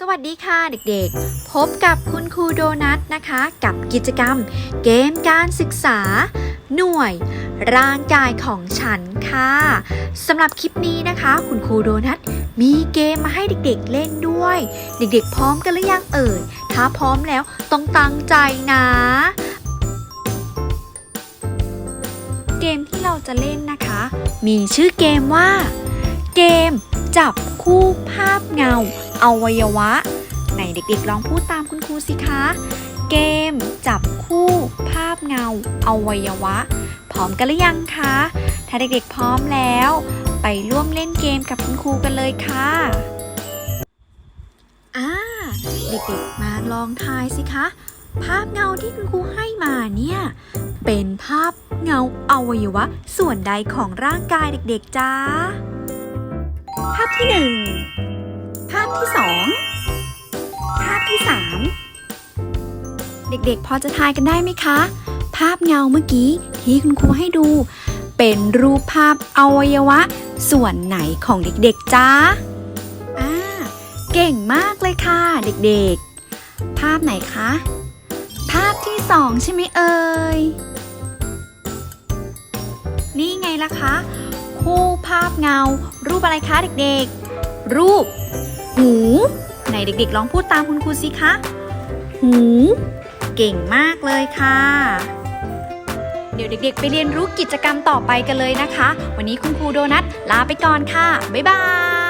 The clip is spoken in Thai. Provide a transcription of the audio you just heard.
สวัสดีค่ะเด็กๆ พบกับคุณครูโดนัทนะคะ กับกิจกรรม เกมการศึกษา หน่วย ร่างกายของฉันค่ะสำหรับคลิปนี้นะคะ คุณครูโดนัทมีเกมมาให้เด็กๆเล่นด้วย เด็กๆ พร้อมกันหรือยังเอ่ย ถ้าพร้อมแล้วต้องตั้งใจนะ เกมที่เราจะเล่นนะคะ มีชื่อเกมว่า เกมจับคู่ภาพเงา อวัยวะ ไหนเด็กๆลองพูดตามคุณครูสิคะ เกม จับคู่ ภาพเงา อวัยวะ พร้อมกันหรือยังคะ ถ้าเด็กๆพร้อมแล้ว ไปร่วมเล่นเกมกับคุณครูกันเลยค่ะอ่าเด็กๆมาลองทายสิคะ ภาพเงาที่คุณครูให้มาเนี่ย เป็นภาพเงาอวัยวะ ส่วนใดของร่างกายเด็กๆจ้าภาพที่หนึ่ง ที่สองภาพที่สามเด็กๆ พอจะทายกันได้ไหมคะ ภาพเงาเมื่อกี้ที่คุณครูให้ดู เป็นรูปภาพอวัยวะ ส่วนไหนของเด็กๆจ้าอ่าเก่งมากเลยค่ะ เด็กๆ ภาพไหนคะ ภาพที่สองใช่ไหมเอ่ยนี่ไงล่ะคะ คู่ภาพเงา รูปอะไรคะเด็กๆ รูป หูไหนเด็กๆลองพูดตามคุณครูสิคะ หู เก่งมากเลยค่ะ เดี๋ยวเด็กๆ ไปเรียนรู้กิจกรรมต่อไปกันเลยนะคะ วันนี้คุณครูโดนัทลาไปก่อนค่ะ บ๊ายบาย